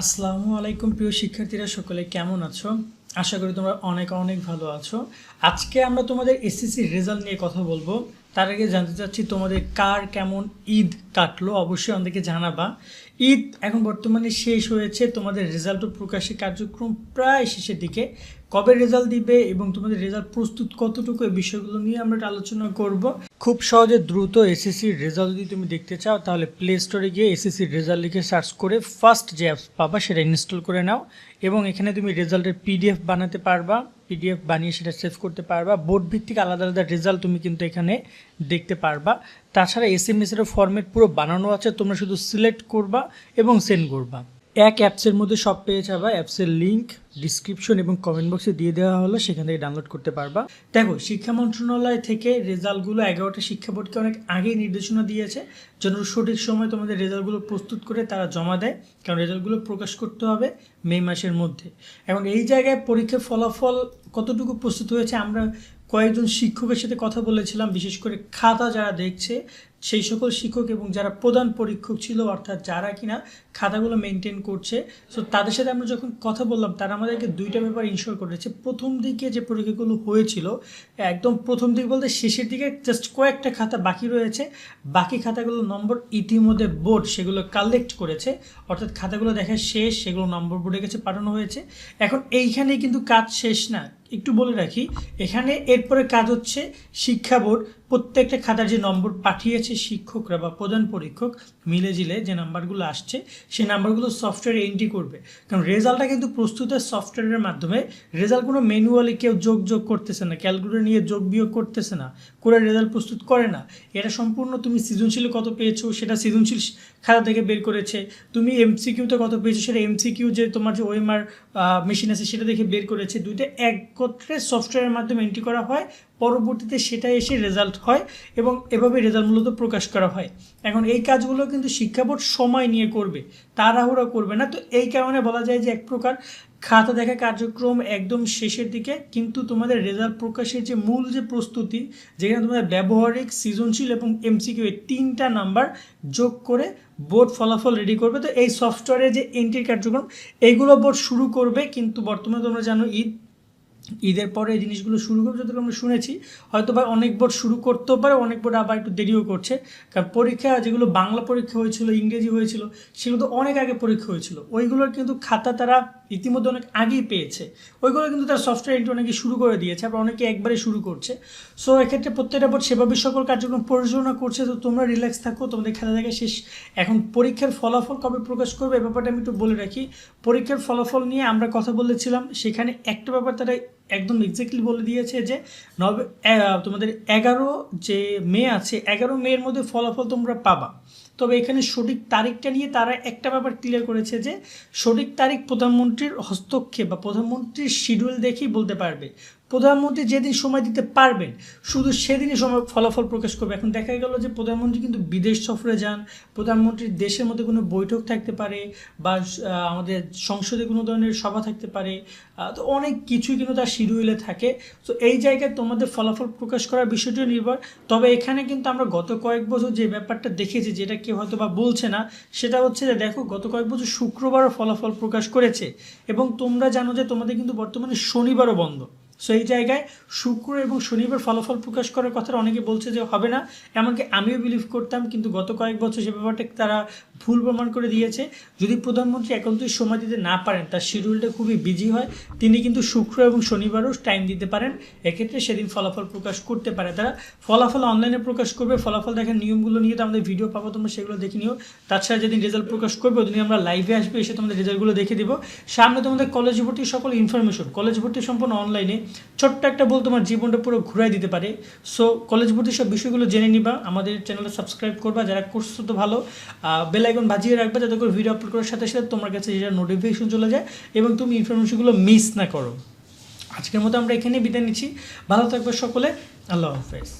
আসসালামু আলাইকুম প্রিয় শিক্ষার্থীরা, সকলে কেমন আছো? আশা করি তোমরা অনেক অনেক ভালো আছো। আজকে আমরা তোমাদের এসএসসি রেজাল্ট নিয়ে কথা বলব। তার আগে জানতে চাচ্ছি তোমাদের কার কেমন ঈদ কাটলো? অবশ্যই আমাদেরকে জানাবা। ঈদ এখন বর্তমানে শেষ হয়েছে। তোমাদের রেজাল্ট প্রকাশের কার্যক্রম প্রায় শেষের দিকে। কবে রেজাল্ট দিবে এবং তোমাদের রেজাল্ট প্রস্তুত কতটুকু এই বিষয়গুলো নিয়ে আমরা আলোচনা করব। খুব সহজে দ্রুত এসএসসির রেজাল্ট যদি তুমি দেখতে চাও, তাহলে প্লে স্টোরে গিয়ে এসএসসির রেজাল্ট লিখে সার্চ করে ফার্স্ট যে অ্যাপস পাবা সেটা ইনস্টল করে নাও এবং এখানে তুমি রেজাল্টের পিডিএফ বানাতে পারবা। পিডিএফ বানিয়ে সেটা সেভ করতে পারবা। বোর্ড ভিত্তিক আলাদা আলাদা রেজাল্ট তুমি কিন্তু এখানে দেখতে পারবা। তাছাড়া এস এম এর ফর্মেট পুরো বানানো আছে, তোমরা শুধু সিলেক্ট করবা এবং সেন্ড করবা। এক অ্যাপসের মধ্যে সব পেয়ে যাবা অ্যাপসের লিঙ্ক ডিসক্রিপশন এবং কমেন্ট বক্সে দিয়ে দেওয়া হলো, সেখান থেকে ডাউনলোড করতে পারবা। দেখো, শিক্ষা মন্ত্রণালয় থেকে রেজাল্টগুলো এগারোটা শিক্ষা বোর্ডকে অনেক আগেই নির্দেশনা দিয়েছে, যেন সঠিক সময় তোমাদের রেজাল্টগুলো প্রস্তুত করে তারা জমা দেয়, কারণ রেজাল্টগুলো প্রকাশ করতে হবে মে মাসের মধ্যে। এখন এই জায়গায় পরীক্ষার ফলাফল কতটুকু প্রস্তুত হয়েছে, আমরা কয়েকজন শিক্ষকের সাথে কথা বলেছিলাম, বিশেষ করে খাতা যারা দেখছে, সেই সকল শিক্ষক এবং যারা প্রধান পরীক্ষক ছিল, অর্থাৎ যারা কিনা খাতাগুলো মেনটেন করছে সো তাদের সাথে আমরা যখন কথা বললাম, তারা আমাদেরকে দুইটা পেপার ইনশোর করেছে। প্রথম দিকে যে পরীক্ষাগুলো হয়েছিল, একদম প্রথম দিক বলতে শেষের দিকে জাস্ট কয়েকটা খাতা বাকি রয়েছে। বাকি খাতাগুলো নম্বর ইতিমধ্যে বোর্ড সেগুলো কালেক্ট করেছে। অর্থাৎ খাতাগুলো দেখা শেষ, সেগুলো নম্বর বোর্ডের কাছে পাঠানো হয়েছে। এখন এইখানেই কিন্তু কাজ শেষ না। একটু বলে রাখি, এখানে এরপরে কাজ হচ্ছে শিক্ষা বোর্ড। প্রত্যেকটা খাতার যে নম্বর পাঠিয়েছে শিক্ষকরা বা প্রধান পরীক্ষক মিলে জিলে যে নাম্বারগুলো আসছে, সেই নাম্বারগুলো সফটওয়্যারে এন্ট্রি করবে। কারণ রেজাল্টটা কিন্তু প্রস্তুতের সফটওয়্যারের মাধ্যমে। রেজাল্ট কোনো ম্যানুয়ালি কেউ যোগ যোগ করতেছে না, ক্যালকুলেটর নিয়ে যোগ বিয়োগ করতেছে না, করে রেজাল্ট প্রস্তুত করে না। এটা সম্পূর্ণ তুমি সৃজনশীল কত পেয়েছ সেটা সৃজনশীল খাতা থেকে বের করেছে। তুমি এমসিকিউতে কত পেয়েছ সেটা এমসিকিউ যে তোমার যে ওএমআর মেশিন আছে সেটা দেখে বের করেছে। দুইটা একত্রে সফটওয়্যারের মাধ্যমে এন্ট্রি করা হয়, পরবর্তীতে সেটা এসে রেজাল্ট হয় এবং এভাবে রেজাল্ট মূলত প্রকাশ করা হয়। এখন এই কাজগুলো কিন্তু শিক্ষা বোর্ড সময় নিয়ে করবে, তাড়াহুড়া করবে না। তো এই কারণে বলা যায় যে এক প্রকার খাতা দেখা কার্যক্রম একদম শেষের দিকে, কিন্তু তোমাদের রেজাল্ট প্রকাশের যে মূল যে প্রস্তুতি, যেখানে তোমাদের ব্যবহারিক, সৃজনশীল এবং এমসিকিউ এই তিনটা নাম্বার যোগ করে বোর্ড ফলাফল রেডি করবে। তো এই সফটওয়্যারে যে এন্ট্রির কার্যক্রম এইগুলো বোর্ড শুরু করবে, কিন্তু বর্তমানে তোমরা জানো ঈদ ঈদের পরে এই জিনিসগুলো শুরু করবে, যতটুকু আমরা শুনেছি। হয়তো বা অনেক বোর্ড শুরু করতেও পারে, অনেক বোর্ড আবার একটু দেরিও করছে। কারণ পরীক্ষা যেগুলো বাংলা পরীক্ষা হয়েছিল, ইংরেজি হয়েছিল, সেগুলো তো অনেক আগে পরীক্ষা হয়েছিল। ওইগুলোর কিন্তু খাতা তারা ইতিমধ্যে অনেক আগেই পেয়েছে। ওইগুলো কিন্তু তারা সফটওয়্যার এন্ট্রি অনেকে শুরু করে দিয়েছে, আবার অনেকে একবারে শুরু করছে। সো এক্ষেত্রে প্রত্যেকটা বোর্ড সেভাবে সকল কার্যক্রম পরিচালনা করছে। তো তোমরা রিল্যাক্স থাকো, তোমাদের খেলা দেখা শেষ। এখন পরীক্ষার ফলাফল কবে প্রকাশ করবে, এ ব্যাপারটা আমি একটু বলে রাখি। পরীক্ষার ফলাফল নিয়ে আমরা কথা বলেছিলাম, সেখানে একটা ব্যাপার তারা একদম এক্স্যাক্টলি বলে দিয়েছে যে নভে তোমাদের এগারো যে মে আছে, এগারো মেয়ের মধ্যে ফলাফল তোমরা পাবা। তবে এখানে সঠিক তারিখটা নিয়ে তারা একটা ব্যাপার ক্লিয়ার করেছে যে সঠিক তারিখ প্রধানমন্ত্রীর হস্তক্ষেপ বা প্রধানমন্ত্রীর শিডিউল দেখেই বলতে পারবে। প্রধানমন্ত্রী যেদিন সময় দিতে পারবেন, শুধু সেদিনই সময় ফলাফল প্রকাশ করবে। এখন দেখা গেল যে প্রধানমন্ত্রী কিন্তু বিদেশ সফরে যান, প্রধানমন্ত্রীর দেশের মধ্যে কোনো বৈঠক থাকতে পারে বা আমাদের সংসদে কোনো ধরনের সভা থাকতে পারে তো অনেক কিছুই কিন্তু তার শিডিউলে থাকে। তো এই জায়গায় তোমাদের ফলাফল প্রকাশ করার বিষয়টিও নির্ভর। তবে এখানে কিন্তু আমরা গত কয়েক বছর যে ব্যাপারটা দেখেছি, যেটা কেউ হয়তো বা বলছে না, সেটা হচ্ছে যে দেখো, গত কয়েক বছর শুক্রবারও ফলাফল প্রকাশ করেছে। এবং তোমরা জানো যে তোমাদের কিন্তু বর্তমানে শনিবারও বন্ধ। সো এই জায়গায় শুক্র এবং শনিবার ফলাফল প্রকাশ করার কথা অনেকে বলছে যে হবে না। এমনকি আমিও বিলিভ করতাম, কিন্তু গত কয়েক বছর সে ব্যাপারটা তারা ভুল প্রমাণ করে দিয়েছে। যদি প্রধানমন্ত্রী একান্তই সময় দিতে না পারেন, তার শিডিউলটা খুবই বিজি হয়, তিনি কিন্তু শুক্র এবং শনিবারও টাইম দিতে পারেন। এক্ষেত্রে সেদিন ফলাফল প্রকাশ করতে পারে। তারা ফলাফল অনলাইনে প্রকাশ করবে। ফলাফল দেখার নিয়মগুলো নিয়ে তো আমাদের ভিডিও পাবো, তোমরা সেগুলো দেখে নিও। তাছাড়া যেদিন রেজাল্ট প্রকাশ করবে, ওদিন আমরা লাইভে আসবে, এসে তোমাদের রেজাল্টগুলো দেখে দিব। সামনে তোমাদের কলেজ ভর্তির সকল ইনফরমেশন কলেজ ভর্তি সম্পূর্ণ অনলাইনে ছোট্ট একটা বল তোমার জীবনটা পুরো ঘুরাই দিতে পারে। সো কলেজ ভর্তি সব বিষয়গুলো জেনে নিবা। আমাদের চ্যানেলটা সাবস্ক্রাইব করবা, যারা করছ তো ভালো বেল আইকন বাজিয়ে রাখবা যাতে করে ভিডিও আপলোড করার সাথে সাথে তোমার কাছে যেটা নোটিফিকেশন চলে যায় এবং তুমি ইনফরমেশনগুলো মিস না করো। আজকের মতো আমরা এখানেই বিদায় নিচ্ছি। ভালো থাকবে সকলে। আল্লাহ হাফেজ।